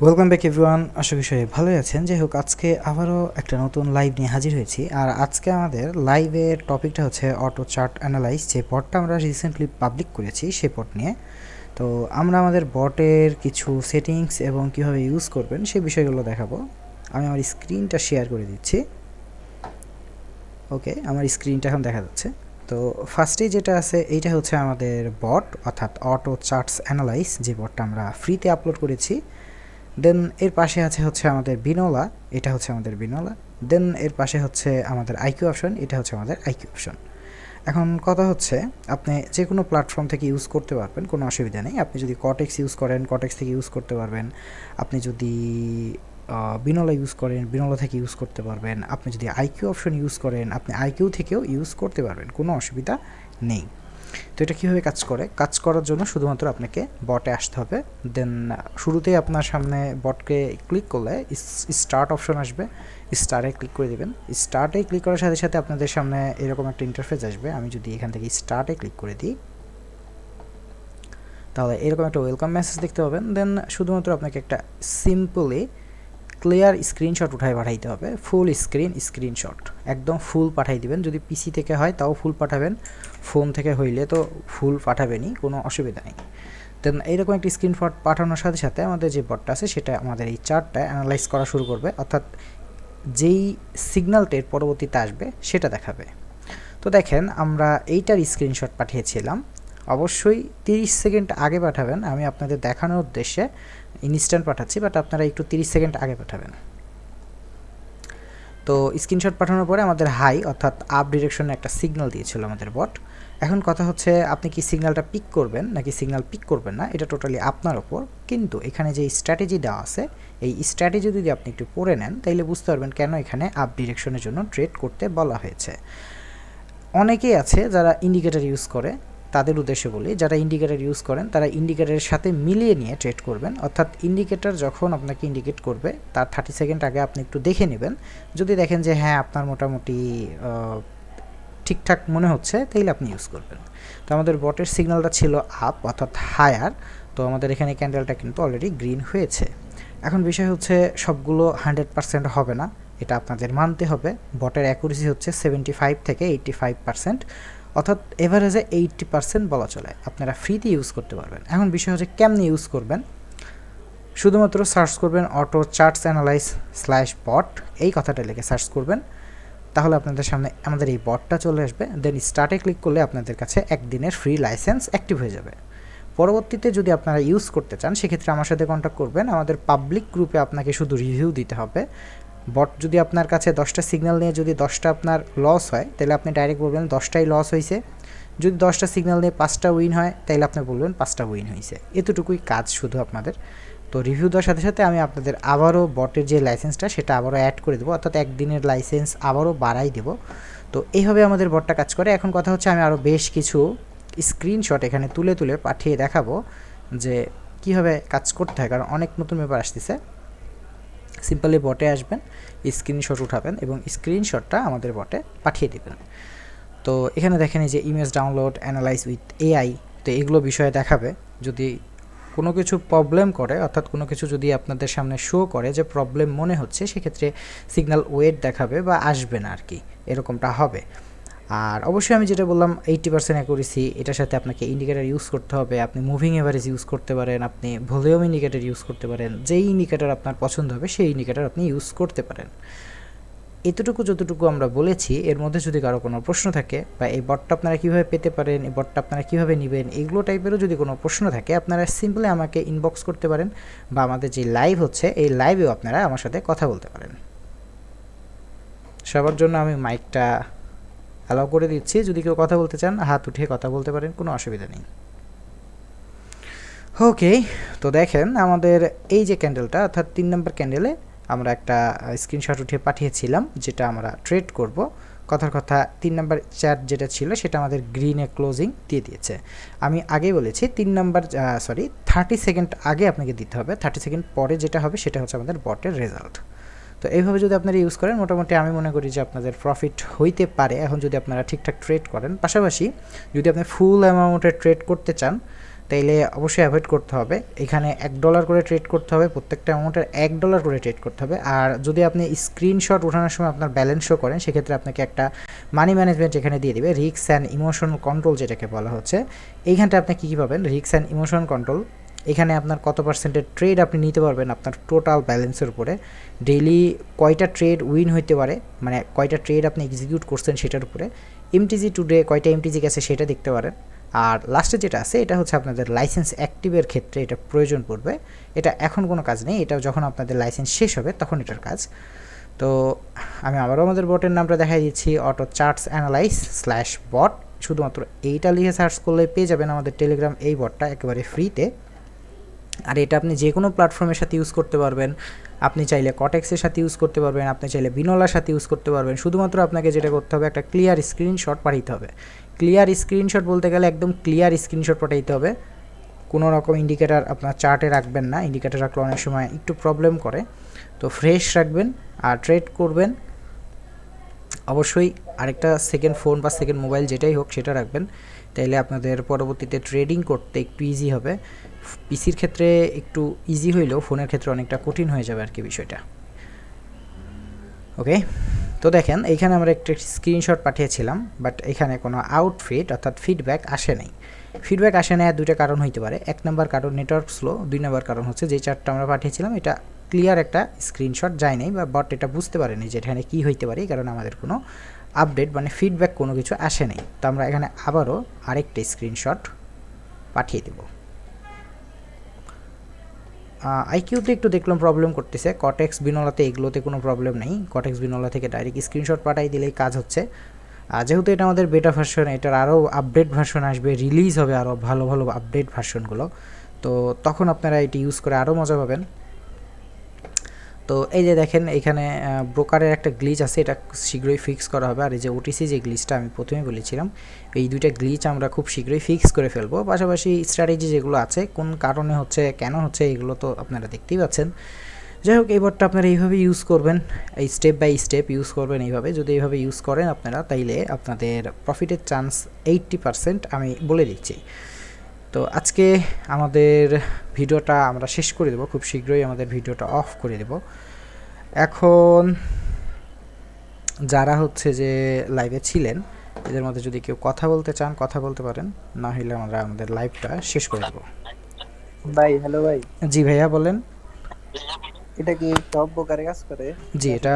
Welcome back everyone আশা সবাই ভালোই আছেন। যাই হোক, আজকে আবারও একটা নতুন লাইভ নিয়ে হাজির হয়েছি। আর আজকে আমাদের লাইভের টপিকটা হচ্ছে অটো চার্ট অ্যানালাইজ যে পটটা আমরা রিসেন্টলি পাবলিক করেছি, সেই পট নিয়ে। তো আমরা আমাদের বটের কিছু সেটিংস এবং কীভাবে ইউজ করবেন, সেই বিষয়গুলো দেখাবো। আমি আমার স্ক্রিনটা শেয়ার করে দিচ্ছি। ওকে আমার স্ক্রিনটা এখন দেখা যাচ্ছে। তো ফার্স্টেই যেটা আছে, এইটা হচ্ছে আমাদের বট অর্থাৎ অটো চার্টস অ্যানালাইজ যে বটটা আমরা ফ্রিতে আপলোড করেছি। দেন এর পাশে আছে হচ্ছে আমাদের বিনোলা এটা হচ্ছে আমাদের বিনোলা দেন এর পাশে হচ্ছে আমাদের আইকিউ অপশন এটা হচ্ছে আমাদের আইকিউ অপশন এখন কথা হচ্ছে, আপনি যে কোনো প্ল্যাটফর্ম থেকে ইউজ করতে পারবেন, কোনো অসুবিধা নেই। আপনি যদি কটেক্স ইউজ করেন কটেক্স থেকে ইউজ করতে পারবেন। আপনি যদি বিনোলা ইউজ করেন বিনোলা থেকে ইউজ করতে পারবেন। আপনি যদি আইকিউ অপশন ইউজ করেন, আপনি আইকিউ থেকেও ইউজ করতে পারবেন, কোনো অসুবিধা নেই। তো এটা কীভাবে কাজ করে? কাজ করার জন্য শুধুমাত্র আপনাকে বটে আসতে হবে। দেন শুরুতেই আপনার সামনে বটকে ক্লিক করলে স্টার্ট অপশন আসবে। স্টারে ক্লিক করে দেবেন। স্টার্টে ক্লিক করার সাথে সাথে আপনাদের সামনে এরকম একটা ইন্টারফেস আসবে। আমি যদি এখান থেকে স্টার্টে ক্লিক করে দিই, তাহলে এরকম একটা ওয়েলকাম মেসেজ দেখতে পাবেন। দেন শুধুমাত্র আপনাকে একটা সিম্পলি ক্লিয়ার স্ক্রিনশট উঠায় পাঠাইতে হবে। ফুল স্ক্রিন স্ক্রিনশট একদম ফুল পাঠাই দিবেন। যদি পিসি থেকে হয়, তাও ফুল পাঠাবেন। ফোন থেকে হইলে তো ফুল পাঠাবেনই, কোনো অসুবিধা নেই। দেন এইরকম একটি স্ক্রিনশট পাঠানোর সাথে সাথে আমাদের যে বটটা আছে, সেটা আমাদের এই চার্টটা অ্যানালাইজ করা শুরু করবে। অর্থাৎ যেই সিগন্যালটা এর পরবর্তীতে আসবে, সেটা দেখাবে। তো দেখেন, আমরা এইটার স্ক্রিনশট পাঠিয়েছিলাম। অবশ্যই তিরিশ সেকেন্ড আগে পাঠাবেন, আমি আপনাদের দেখানোর উদ্দেশ্যে ইনস্ট্যান্ট পাঠাচ্ছি বাট আপনারা একটু তিরিশ সেকেন্ড আগে পাঠাবেন। তো স্ক্রিনশট পাঠানোর পরে আমাদের হাই অর্থাৎ আপ ডিরেকশনে একটা সিগন্যাল দিয়েছিল আমাদের বট এখন কথা হচ্ছে, আপনি কি সিগন্যালটা পিক করবেন, নাকি সিগন্যাল পিক করবেন না, এটা টোটালি আপনার ওপর কিন্তু এখানে যে স্ট্র্যাটেজি দেওয়া আছে, এই স্ট্র্যাটেজি যদি আপনি একটু পড়ে নেন, তাইলে বুঝতে পারবেন কেন এখানে আপ ডিরেকশনের জন্য ট্রেড করতে বলা হয়েছে। অনেকেই আছে যারা ইন্ডিকেটার ইউজ করে তাদের উদ্দেশ্যে বলি, যারা ইন্ডিকেটার ইউজ করেন, তারা ইন্ডিকেটারের সাথে মিলিয়ে নিয়ে ট্রেড করবেন। অর্থাৎ ইন্ডিকেটার যখন আপনাকে ইন্ডিকেট করবে, তার থার্টি সেকেন্ড আগে আপনি একটু দেখে নেবেন। যদি দেখেন যে হ্যাঁ আপনার মোটামুটি ঠিকঠাক মনে হচ্ছে তাইলে আপনি ইউজ করবেন। তো আমাদের বটের সিগন্যালটা ছিল আপ অর্থাৎ হায়ার তো আমাদের এখানে ক্যান্ডেলটা কিন্তু অলরেডি গ্রিন হয়েছে। এখন বিষয় হচ্ছে, সবগুলো হান্ড্রেড পার্সেন্ট হবে না। এটা আপনাদের মানতে হবে। বটের অ্যাকুরেসি হচ্ছে সেভেন্টি ফাইভ থেকে এইটটি ফাইভ পার্সেন্ট অর্থাৎ এভারেজে এইটটি পার্সেন্ট বলা চলে। আপনারা ফ্রিতে ইউজ করতে পারবেন। এখন বিষয় হচ্ছে কেমনি ইউজ করবেন? শুধুমাত্র সার্চ করবেন auto charts analyse slash bot এই কথাটা লিখে সার্চ করবেন। তাহলে আপনাদের সামনে আমাদের এই বটটা চলে আসবে। দেন স্টার্টে ক্লিক করলে আপনাদের কাছে একদিনের ফ্রি লাইসেন্স অ্যাক্টিভ হয়ে যাবে। পরবর্তীতে যদি আপনারা ইউজ করতে চান, সেক্ষেত্রে আমার সাথে কন্ট্যাক্ট করবেন। আমাদের পাবলিক গ্রুপে আপনাকে শুধু রিভিউ দিতে হবে। বট যদি আপনার কাছে দশটা সিগন্যাল নিয়ে যদি দশটা আপনার লস হয়, তাহলে আপনি ডাইরেক্ট বলবেন দশটাই লস হয়েছে যদি দশটা সিগন্যাল নিয়ে পাঁচটা উইন হয়, তাহলে আপনি বলবেন পাঁচটা উইন হয়েছে এতটুকুই কাজ শুধু আপনাদের। তো রিভিউ দেওয়ার সাথে সাথে আমি আপনাদের আবারও বটের যে লাইসেন্সটা সেটা আবারও অ্যাড করে দেবো। অর্থাৎ একদিনের লাইসেন্স আবারও বাড়াই দেবো। তো এইভাবে আমাদের বটটা কাজ করে। এখন কথা হচ্ছে আমি আরও বেশ কিছু স্ক্রিনশট এখানে তুলে তুলে পাঠিয়ে দেখাবো যে কীভাবে কাজ করতে হয়, কারণ অনেক নতুন ব্যাপার আসতেছে। সিম্পলি বটে আসবেন স্ক্রিনশট উঠাবেন এবং স্ক্রিনশটটা আমাদের বটে পাঠিয়ে দেবেন। তো এখানে দেখেন যে image download analyse with AI তো এগুলো বিষয়ে দেখাবে। যদি কোনো কিছু প্রবলেম করে, অর্থাৎ কোনো কিছু যদি আপনাদের সামনে শো করে যে প্রবলেম মনে হচ্ছে, সেক্ষেত্রে সিগন্যাল ওয়েট দেখাবে বা আসবে না আর কি এরকমটা হবে। আর অবশ্যই আমি যেটা বললাম এইটটি পার্সেন্ট অ্যাকুরেসি এটার সাথে আপনাকে ইন্ডিকেটার ইউজ করতে হবে, আপনি মুভিং এভারেজ ইউজ করতে পারেন, আপনি ভলিউম ইন্ডিকেটার ইউজ করতে পারেন, যেই ইন্ডিকেটার আপনার পছন্দ হবে, সেই ইন্ডিকেটার আপনি ইউজ করতে পারেন। এতটুকু যতটুকু আমরা বলেছি, এর মধ্যে যদি কারও কোনো প্রশ্ন থাকে বা এই বটটা আপনারা কীভাবে পেতে পারেন, এই বটটা আপনারা কীভাবে নেবেন এগুলো টাইপেরও যদি কোনো প্রশ্ন থাকে, আপনারা সিম্পলি আমাকে ইনবক্স করতে পারেন বা আমাদের যে লাইভ হচ্ছে, এই লাইভেও আপনারা আমার সাথে কথা বলতে পারেন। সবার জন্য আমি মাইকটা অ্যালাউ করে দিচ্ছি। যদি কেউ কথা বলতে চান, হাত উঠিয়ে কথা বলতে পারেন, কোনো অসুবিধা নেই। ওকে তো দেখেন আমাদের এই যে ক্যান্ডেলটা অর্থাৎ তিন নম্বর ক্যান্ডেলে আমরা একটা স্ক্রিনশট উঠিয়ে পাঠিয়েছিলাম, যেটা আমরা ট্রেড করব। কথার কথা, তিন নাম্বার চ্যাট যেটা ছিল, সেটা আমাদের গ্রিনে ক্লোজিং দিয়ে দিয়েছে। আমি আগেই বলেছি, তিন নম্বর সরি থার্টি সেকেন্ড আগে আপনাকে দিতে হবে। থার্টি সেকেন্ড পরে যেটা হবে, সেটা হচ্ছে আমাদের বটের রেজাল্ট তো এইভাবে যদি আপনারা ইউজ করেন, মোটামুটি আমি মনে করি যে আপনাদের প্রফিট হইতে পারে। এখন যদি আপনারা ঠিকঠাক ট্রেড করেন, পাশাপাশি যদি আপনি ফুল অ্যামাউন্টের ট্রেড করতে চান, তাইলে অবশ্যই অ্যাভয়েড করতে হবে। এখানে এক ডলার করে ট্রেড করতে হবে, প্রত্যেকটা অ্যামাউন্টের এক ডলার করে ট্রেড করতে হবে। আর যদি আপনি স্ক্রিনশট ওঠানোর সময় আপনার ব্যালেন্স শো করেন, সেক্ষেত্রে আপনাকে একটা মানি ম্যানেজমেন্ট এখানে দিয়ে দিবে রিক্স অ্যান্ড ইমোশনাল কন্ট্রোল যেটাকে বলা হচ্ছে। এইখানটা আপনি কী কী পাবেন? রিক্স অ্যান্ড ইমোশন কন্ট্রোল এখানে আপনার কত পার্সেন্টের ট্রেড আপনি নিতে পারবেন আপনার টোটাল ব্যালেন্সের উপরে। ডেইলি কয়টা ট্রেড উইন হইতে পারে মানে কয়টা ট্রেড আপনি এক্সিকিউট করছেন সেটার উপরে। এমটিজি টুডে কয়টা এমটিজি গেছে সেটা দেখতে পারেন। আর লাস্টে যেটা আছে, এটা হচ্ছে আপনাদের লাইসেন্স অ্যাক্টিভের ক্ষেত্রে এটা প্রয়োজন পড়বে। এটা এখন কোনো কাজ নেই, এটা যখন আপনাদের লাইসেন্স শেষ হবে তখন এটার কাজ। তো আমি আবারও আমাদের বটের নামটা দেখাই দিচ্ছি auto charts analyse slash bot শুধুমাত্র এইটা লিখে সার্চ করলে পেয়ে যাবেন আমাদের টেলিগ্রাম এই বটটা একেবারে ফ্রিতে আর এটা আপনি যে কোনো প্ল্যাটফর্মের সাথে ইউজ করতে পারবেন। আপনি চাইলে কটেক্সের সাথে ইউজ করতে পারবেন, আপনি চাইলে বিনলার সাথে ইউজ করতে পারবেন। শুধুমাত্র আপনাকে যেটা করতে হবে, একটা ক্লিয়ার স্ক্রিনশট পাঠাইতে হবে। ক্লিয়ার স্ক্রিনশট বলতে গেলে একদম ক্লিয়ার স্ক্রিনশট পাঠাইতে হবে। কোনো রকম ইন্ডিকেটার আপনার চার্টে রাখবেন না। ইন্ডিকেটার রাখলে অনেক সময় একটু প্রবলেম করে। তো ফ্রেশ রাখবেন আর ট্রেড করবেন। অবশ্যই আরেকটা সেকেন্ড ফোন বা সেকেন্ড মোবাইল যেটাই হোক সেটা রাখবেন। তাইলে আপনাদের পরবর্তীতে ট্রেডিং করতে একটু ইজি হবে। পিসির ক্ষেত্রে একটু ইজি হইলেও ফোনের ক্ষেত্রে অনেকটা কঠিন হয়ে যাবে আর কি বিষয়টা। ওকে তো দেখেন এইখানে আমরা একটা স্ক্রিনশট পাঠিয়েছিলাম বাট এখানে কোনো আউটফিট অর্থাৎ ফিডব্যাক আসে নাই। ফিডব্যাক আসে না দুইটা কারণ হইতে পারে। এক নম্বর কারণ নেটওয়ার্ক স্লো দুই নম্বর কারণ হচ্ছে যে চারটা আমরা পাঠিয়েছিলাম, এটা ক্লিয়ার একটা স্ক্রিনশট যায় নাই, বা বট এটা বুঝতে পারেনি যে এখানে কী হইতে পারে কারণ আমাদের কোনো আপডেট মানে ফিডব্যাক কোনো কিছু আসে নাই। তো আমরা এখানে আবারও আরেকটা স্ক্রিনশট পাঠিয়ে দেবো। আইকিউতে একটু দেখলাম প্রবলেম করতেছে। কটেক্স বিনলাতে এগুলোতে কোনো প্রবলেম নেই। কটেক্স বিনলা থেকে ডাইরেক্ট স্ক্রিনশট পাঠাই দিলেই কাজ হচ্ছে। যেহেতু এটা আমাদের বেটা ভার্সন এটার আরও আপডেট ভার্সন আসবে রিলিজ হবে আরও ভালো ভালো আপডেট ভার্সনগুলো তো তখন আপনারা এটি ইউজ করে আরও মজা পাবেন। তো এই যে দেখেন, এখানে ব্রোকারের একটা গ্লিচ আছে, এটা শীঘ্রই ফিক্স করা হবে। আর এই যে ওটিসি যে গ্লিচটা আমি প্রথমে বলেছিলাম, এই দুইটা গ্লিচ আমরা খুব শীঘ্রই ফিক্স করে ফেলব। পাশাপাশি স্ট্র্যাটেজি যেগুলো আছে, কোন কারণে হচ্ছে, কেন হচ্ছে, এগুলো তো আপনারা দেখতেই পাচ্ছেন। যাই হোক, এই বোর্ডটা আপনারা এইভাবে ইউজ করবেন, এই স্টেপ বাই স্টেপ ইউজ করবেন এইভাবে। যদি এইভাবে ইউজ করেন আপনারা, তাইলে আপনাদের প্রফিটের চান্স এইট্টি পারসেন্ট আমি বলে দিচ্ছি। তো আজকে আমাদের ভিডিওটা আমরা শেষ করে দেবো খুব শীঘ্রই আমাদের ভিডিওটা অফ করে দেব। এখন যারা হচ্ছে যে লাইভে ছিলেন এদের মধ্যে যদি কেউ কথা বলতে চান কথা বলতে পারেন না হলে আমরা আমাদের লাইভটা শেষ করে দেব। ভাই হ্যালো ভাই। জি ভাইয়া বলেন। এটা কি টপ বোকারে কাজ করে? জি এটা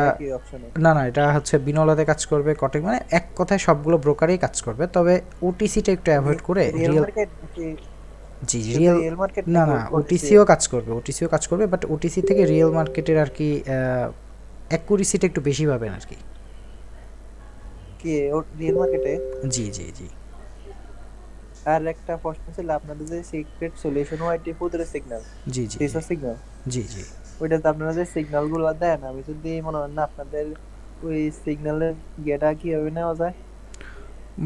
না না এটা হচ্ছে বিনলাতে কাজ করবে কটেক মানে এক কথায় সবগুলো ব্রোকারেই কাজ করবে তবে ওটিসিটা একটু অ্যাভয়েড করে রিয়েল জি রিয়েল মার্কেট না না ওটিসিও কাজ করবে ওটিসিও কাজ করবে বাট ওটিসি থেকে রিয়েল মার্কেটের আর কি অ্যাকুরেসিটা একটু বেশি পাবেন আর কি। কি রিয়েল মার্কেটে জি জি জি। আর একটা প্রশ্ন ছিল আপনাদের যে সিক্রেট সলিউশন ওয়াইটি ফুদের সিগন্যাল জি জি। সিগন্যাল জি জি। ওইটা তো আপনারা যে সিগন্যালগুলো দেন আমি যদি মনে হয় না আপনাদের ওই সিগন্যালের গেটা কীভাবে নেওয়া যায়?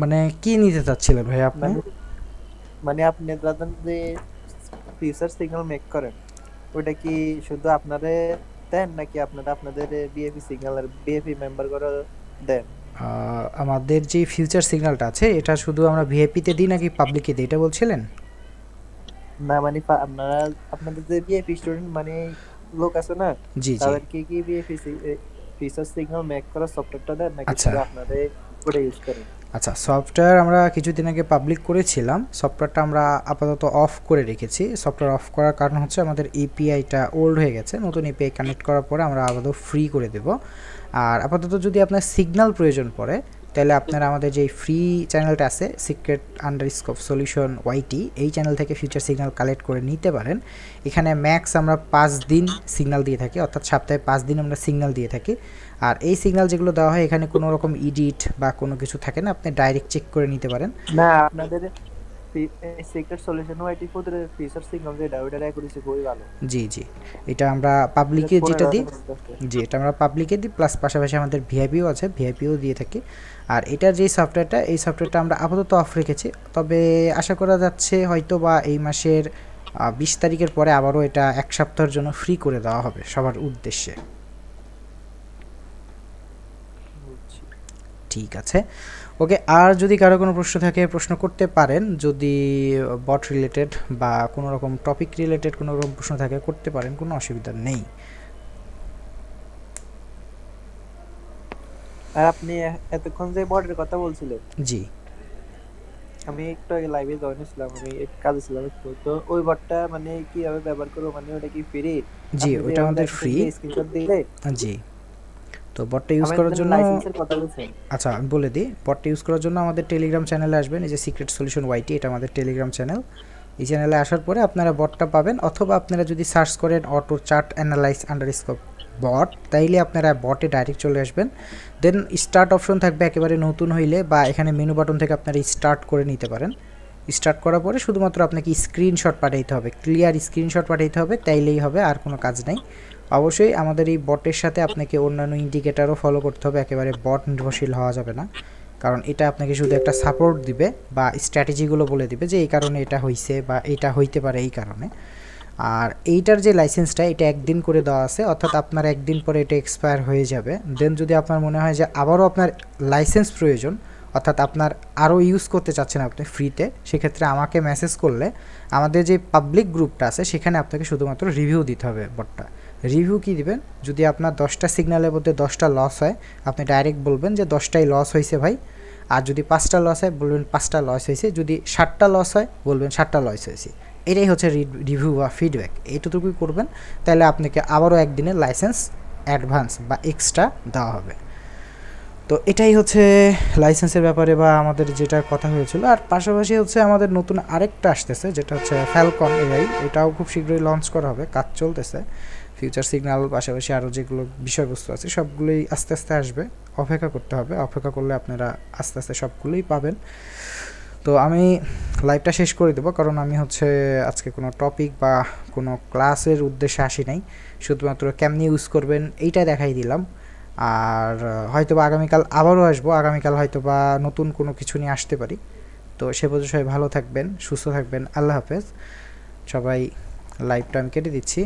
মানে কি নিতে চাচ্ছিলেন ভাই আপনি? মানে মানে আপনি দাদা যে ফিউচার সিগন্যাল মেক করেন ওইটা কি শুধু আপনারে দেন নাকি আপনারা আপনাদের বিএপি সিগন্যালের বিএপি মেম্বার করে দেন? আমাদের যে ফিউচার সিগন্যালটা আছে এটা শুধু আমরা ভিআইপিতে দিই নাকি পাবলিকে দিই? এটা বলছিলেন? না মানে আপনারা আপনাদের যে বিএপি স্টুডেন্ট মানে লোক আছে না জি তাদেরকে কি বিএপি ফিচার সিগন্যাল মেক করা সফটওয়্যারটা দেন নাকি আচ্ছা। শুধু আপনাদের ওটা ইউজ করেন? আচ্ছা সফটওয়্যার আমরা কিছুদিন আগে পাবলিক করেছিলাম সফটওয়্যারটা আমরা আপাতত অফ করে রেখেছি। সফটওয়্যার অফ করার কারণ হচ্ছে আমাদের এপিআইটা ওল্ড হয়ে গেছে নতুন এপিআই কানেক্ট করার পরে আমরা আপাতত ফ্রি করে দেব। আর আপাতত যদি আপনার সিগন্যাল প্রয়োজন পড়ে তাহলে আপনারা আমাদের যে ফ্রি চ্যানেলটা আছে secret underscore solution YT এই চ্যানেল থেকে ফিউচার সিগন্যাল কালেক্ট করে নিতে পারেন। এখানে ম্যাক্স আমরা পাঁচ দিন সিগন্যাল দিয়ে থাকি, অর্থাৎ সপ্তাহে পাঁচ দিন আমরা সিগন্যাল দিয়ে থাকি। আর এই সিগন্যাল যেগুলো দেওয়া হয়, এখানে কোনো রকম ইডিট বা কোনো কিছু থাকে না, আপনি ডাইরেক্ট চেক করে নিতে পারেন। না, আপনাদের সিক্রেট সলিউশন ওয়াইটি ফুদের ফিচার সিগন্যাল যেটা ওইটার অ্যাকুরেসি খুবই ভালো জি জি। এটা আমরা পাবলিকে যেটা দিই জি এটা আমরা পাবলিকে দিই প্লাস পাশাপাশি আমাদের ভিআইপিও আছে ভিআইপিও দিয়ে থাকি। আর এটার যে সফটওয়্যারটা এই সফটওয়্যারটা আমরা আপাতত অফ রেখেছি। তবে আশা করা যাচ্ছে হয়তো বা এই মাসের বিশ তারিখের পরে আবারও এটা এক সপ্তাহের জন্য ফ্রি করে দেওয়া হবে সবার উদ্দেশ্যে। ঠিক আছে। ওকে আর যদি কারও কোনো প্রশ্ন থাকে প্রশ্ন করতে পারেন। যদি বট রিলেটেড বা কোনো রকম টপিক রিলেটেড কোনো রকম প্রশ্ন থাকে করতে পারেন কোনো অসুবিধা নেই। আর আপনি এতক্ষণ যে বটের কথা বলছিলেন জি। আমি একটু আগে লাইভে জয়েন হয়েছিলাম আমি একটু কাজে ছিলাম একটু। তো ওই বটটা মানে কীভাবে ব্যবহার করব মানে ওটা কি ফ্রি জি ওটা আমাদের ফ্রি স্ক্রিনশট দিলে জি। তো বটটা ইউজ করার জন্য আচ্ছা আমি বলে দিই বটটা ইউজ করার জন্য আমাদের টেলিগ্রাম চ্যানেলে আসবেন এই যে সিক্রেট সলিউশন ওয়াইটি এটা আমাদের টেলিগ্রাম চ্যানেল এই চ্যানেলে আসার পরে আপনারা বটটা পাবেন অথবা আপনারা যদি সার্চ করেন auto chart analyse underscore bot তাইলে আপনারা বটে ডাইরেক্ট চলে আসবেন। দেন স্টার্ট অপশন থাকবে একেবারে নতুন হইলে বা এখানে মেনু বাটন থেকে আপনারা স্টার্ট করে নিতে পারেন। স্টার্ট করার পরে শুধুমাত্র আপনাকে স্ক্রিনশট পাঠাইতে হবে ক্লিয়ার স্ক্রিনশট পাঠাইতে হবে তাইলেই হবে আর কোনো কাজ নেই। অবশ্যই আমাদের এই বটের সাথে আপনাকে অন্যান্য ইন্ডিকেটারও ফলো করতে হবে, একেবারে বট নির্ভরশীল হওয়া যাবে না। কারণ এটা আপনাকে শুধু একটা সাপোর্ট দিবে বা স্ট্র্যাটেজিগুলো বলে দিবে যে এই কারণে এটা হইছে বা এটা হইতে পারে এই কারণে। আর এইটার যে লাইসেন্সটা এটা একদিন করে দেওয়া আছে, অর্থাৎ আপনার একদিন পরে এটা এক্সপায়ার হয়ে যাবে। দেন যদি আপনার মনে হয় যে আবারও আপনার লাইসেন্স প্রয়োজন, অর্থাৎ আপনার আরও ইউজ করতে চাচ্ছেন আপনি ফ্রিতে সেক্ষেত্রে আমাকে মেসেজ করলে আমাদের যে পাবলিক গ্রুপটা আছে, সেখানে আপনাকে শুধুমাত্র রিভিউ দিতে হবে বটটা রিভিউ কি দিবেন? যদি আপনার দশটা সিগন্যালের মধ্যে দশটা লস হয়, আপনি ডাইরেক্ট বলবেন যে দশটাই লস হয়েছে ভাই। আর যদি পাঁচটা লস হয়, বলবেন পাঁচটা লস হয়েছে। যদি ষাটটা লস হয়, বলবেন ষাটটা লস হয়েছে। এটাই হচ্ছে রিভিউ বা ফিডব্যাক এইটুকুই করবেন, তাহলে আপনাকে আবারও একদিনের লাইসেন্স অ্যাডভান্স বা এক্সট্রা দেওয়া হবে। তো এটাই হচ্ছে লাইসেন্সের ব্যাপারে বা আমাদের যেটা কথা হয়েছিল। আর পাশাপাশি হচ্ছে আমাদের নতুন আরেকটা আসতেছে, যেটা হচ্ছে ফ্যালকন এআই এটাও খুব শীঘ্রই লঞ্চ করা হবে, কাজ চলতেছে। ফিউচার সিগন্যাল পাশাপাশি আরও যেগুলো বিষয়বস্তু আছে, সবগুলোই আস্তে আস্তে আসবে। অপেক্ষা করতে হবে। অপেক্ষা করলে আপনারা আস্তে আস্তে সবগুলোই পাবেন। তো আমি লাইভটা শেষ করে দেবো, কারণ আমি হচ্ছে আজকে কোনো টপিক বা কোনো ক্লাসের উদ্দেশ্যে আসি নাই। শুধুমাত্র কেমনি ইউজ করবেন, এইটা দেখাই দিলাম। আর হয়তো বা আগামীকাল আবারও আসব। আগামীকাল হয়তো বা নতুন কোনো কিছু নিয়ে আসতে পারি। তো সে পর্যন্ত সবাই ভালো থাকবেন, সুস্থ থাকবেন। আল্লাহ হাফেজ। সবাই লাইভটা আমি কেটে দিচ্ছি।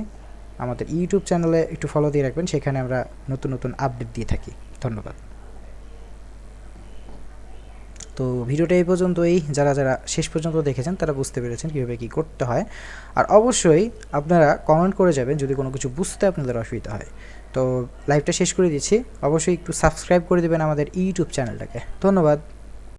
আমাদের ইউটিউব চ্যানেলে একটু ফলো দিয়ে রাখবেন, সেখানে আমরা নতুন নতুন আপডেট দিয়ে থাকি। ধন্যবাদ। তো ভিডিওটা এই পর্যন্তই। যারা যারা শেষ পর্যন্ত দেখেছেন, তারা বুঝতে পেরেছেন কীভাবে কী করতে হয়। আর অবশ্যই আপনারা কমেন্ট করে যাবেন যদি কোনো কিছু বুঝতে আপনাদের অসুবিধা হয়। তো লাইভটা শেষ করে দিচ্ছি। অবশ্যই একটু সাবস্ক্রাইব করে দেবেন আমাদের ইউটিউব চ্যানেলটাকে ধন্যবাদ।